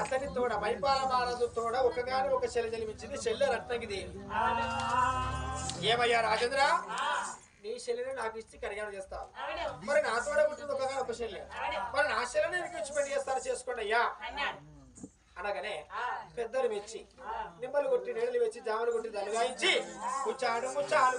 అతని తోడ మైపాల మహారాజు తోడ ఒకగాని ఒక చెల్లె జన్మించింది. చెల్లె రత్నగిది ఏమయ్యా రాజేంద్ర? నీ శల్యం నాకు ఇచ్చి కరిగాను చేస్తావు. మరి నా తోడ పుట్టింది ఒకగాని ఒక శల్యం మరి నా శల్యం నీకు ఇచ్చి పని చేస్తారు చేసుకోండి అయ్యా. అనగానే పెద్దలు మెచ్చి నిమ్మలు కొట్టి నీళ్ళు వెచ్చి జామలు కొట్టి దలుగాయించి ముచ్చాడు ముచ్చాడు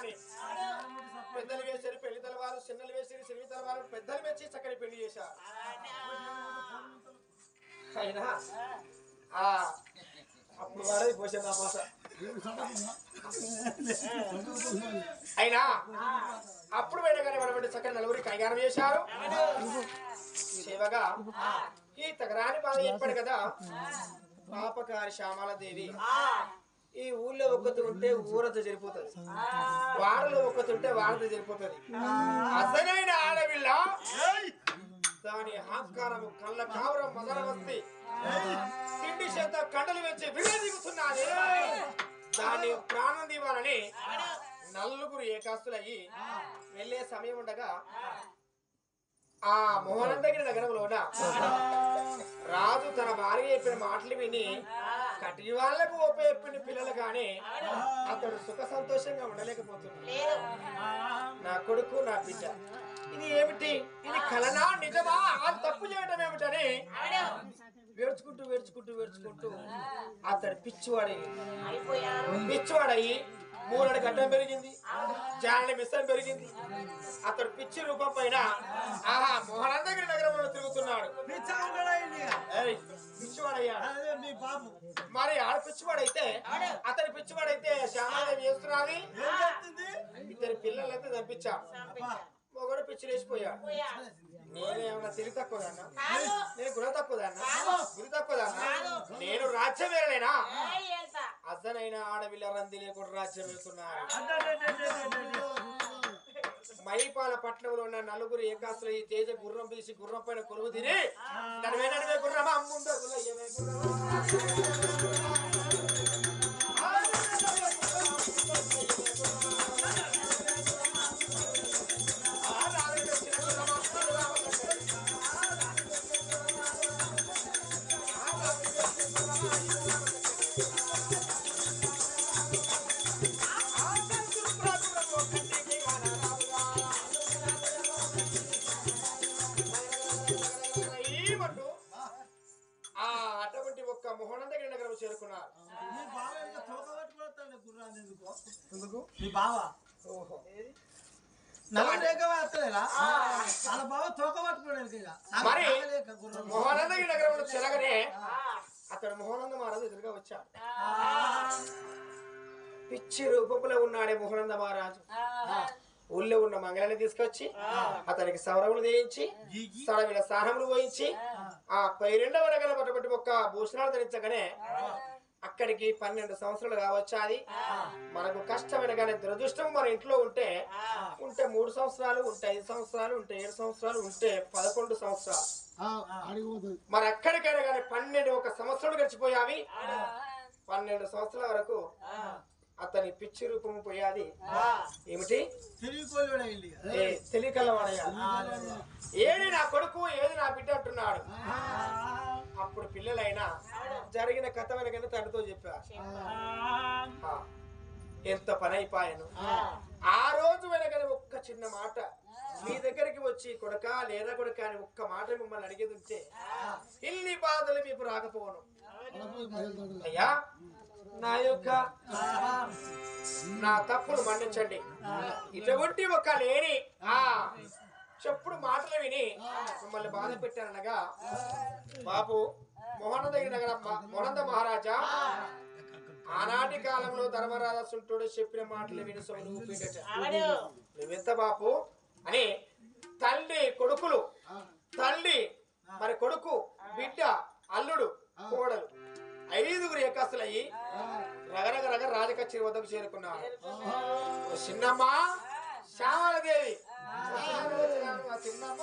అని. పెద్దలు వేసారు పెళ్ళి తలవారు చిన్నలు వేసారు సిరివి తలవారు పెద్దలు వేసి చక్కని పెళ్ళి చేశారు. అయినా అప్పుడు వాడేది పోసాను నా పాస అయినా అప్పుడు వెళ్ళగానే మనబడి చక్కని నలుగురికి కైగారం చేశారు. శివగా ఈ తగరాని బాధ చెప్పాడు కదా పాపకారి శ్యామలాదేవి ఈ ఊళ్ళో ఒక్కటి ఉంటే ఊరంతా జరిపోతుంది వాడలో ఒక్కటి ఉంటే వాడతో జరిపోతుంది అసలైన ఆడవిల్ల దాని అహంకారము కళ్ళ కావరం మదన వస్తే తిండి చేత కండలు వెచ్చి విడదీగుతున్నది దాని ప్రాణం దీవాలని నలుగురు ఏకాస్తులయ్యి వెళ్ళే సమయం ఉండగా ఆ మోహనం దగ్గర నగరంలోన? రాజు తన భార్య చెప్పిన మాటలు విని కటి వాళ్ళకు ఓప చెప్పిన పిల్లలు కానీ అతడు సుఖ సంతోషంగా ఉండలేకపోతున్నాడు. నా కొడుకు నా బిడ్డ. ఇది ఏమిటి? ఇది కలనా నిజమా? అది తప్పు చేయడం ఏమిటని వేర్చుకుంటూ వేర్చుకుంటూ వేర్చుకుంటూ అతడు పిచ్చివాడయ్యి పిచ్చివాడయ్యి మూలడి గడ్డం పెరిగింది. జాలని మిస్సం పెరిగింది. అతడు పిచ్చి రూపం పైన ఆహా మోహనందగిరి నగరంలో తిరుగుతున్నాడు. మరి ఆడ పిచ్చివాడైతే అతని పిచ్చివాడైతే శ్యామాదేవి చేస్తున్నది. ఇద్దరు పిల్లలైతే చంపించా. మొగడు పిచ్చి లేచిపోయాడు నేనేమన్నా తెలివి తక్కువదన్నా నేను గుణ తక్కువదన్నా గురి తక్కువదన్నా నేను రాజ్యం వేరలేనా? అసనైన ఆడవిల్ల రంది లేకుండా రాజ్యం వెళ్తున్నారు. మైపాల పట్టణంలో ఉన్న నలుగురు ఏకాసులు ఈ తేజ గుర్రం తీసి గుర్రం పైన కొలువు తిని నడివే నడివే గుర్రమా ముందు ఏమంటూ ఆ అటువంటి ఒక్క మోహనందగిరి నగరం చేరుకున్నారు. మీ బావ మరి మోహనందగిరి నగరంలో చెరగనే అతడు మోహనంద మహారాజు ఎదురుగా వచ్చాడు. పిచ్చి రూపంలో ఉన్నాడే మోహనంద మహారాజు. ఊళ్ళో ఉన్న మంగళాన్ని తీసుకొచ్చి అతనికి సౌరములు చేయించి గీకి సడవిల స్నానములు పోయించి ఆ. పైరెండవ రగల పట్టుబట్టి ఒక్క భూషణాలు ధరించగానే అక్కడికి పన్నెండు సంవత్సరాలు కావచ్చు అది? మనకు కష్టమైన కానీ దురదృష్టం మన ఇంట్లో ఉంటే ఉంటే మూడు సంవత్సరాలు ఉంటే ఐదు సంవత్సరాలు ఉంటే ఏడు సంవత్సరాలు ఉంటే పదకొండు సంవత్సరాలు. మరి ఎక్కడికైనా కానీ పన్నెండు ఒక సంవత్సరాలు గడిచిపోయావి? పన్నెండు సంవత్సరాల వరకు అతని పిచ్చి రూపం పోయాది. ఏమిటి? ఏది నా కొడుకు ఏది నా బిడ్డ అంటున్నాడు. అప్పుడు పిల్లలైనా జరిగిన కథ వెనకనే తండ్రితో చెప్పారు ఆ, ఎంత పని అయిపోయాను ఆ రోజు వెనకనే ఒక్క చిన్న మాట. మీ దగ్గరికి వచ్చి కొడక లేదా కొడక అని ఒక్క మాట మిమ్మల్ని అడిగేది ఉంటే ఇన్ని బాధలు మీకు రాకపోను. అయ్యా నా యొక్క నా తప్పులు మన్నించండి. ఇటువంటి ఒక లేని ఆ చెప్పుడు మాటలు విని మిమ్మల్ని బాధ పెట్టాననగా బాబు మోహనదగిరి నగర మోహనంద మహారాజా ఆనాటి కాలంలో ధర్మరాజా సుంటుడు చెప్పిన మాటలు విని. నువ్వెంత బాపు? అని తల్లి కొడుకులు తల్లి మరి కొడుకు బిడ్డ అల్లుడు కోడలు ఐదుగురు ఏకాస్తులయ్యి రగరగ రగ రాజకచ్చేరి వద్దకు చేరుకున్నారు. ఓ చిన్నమ్మ శ్యామలదేవి. చిన్నమ్మ.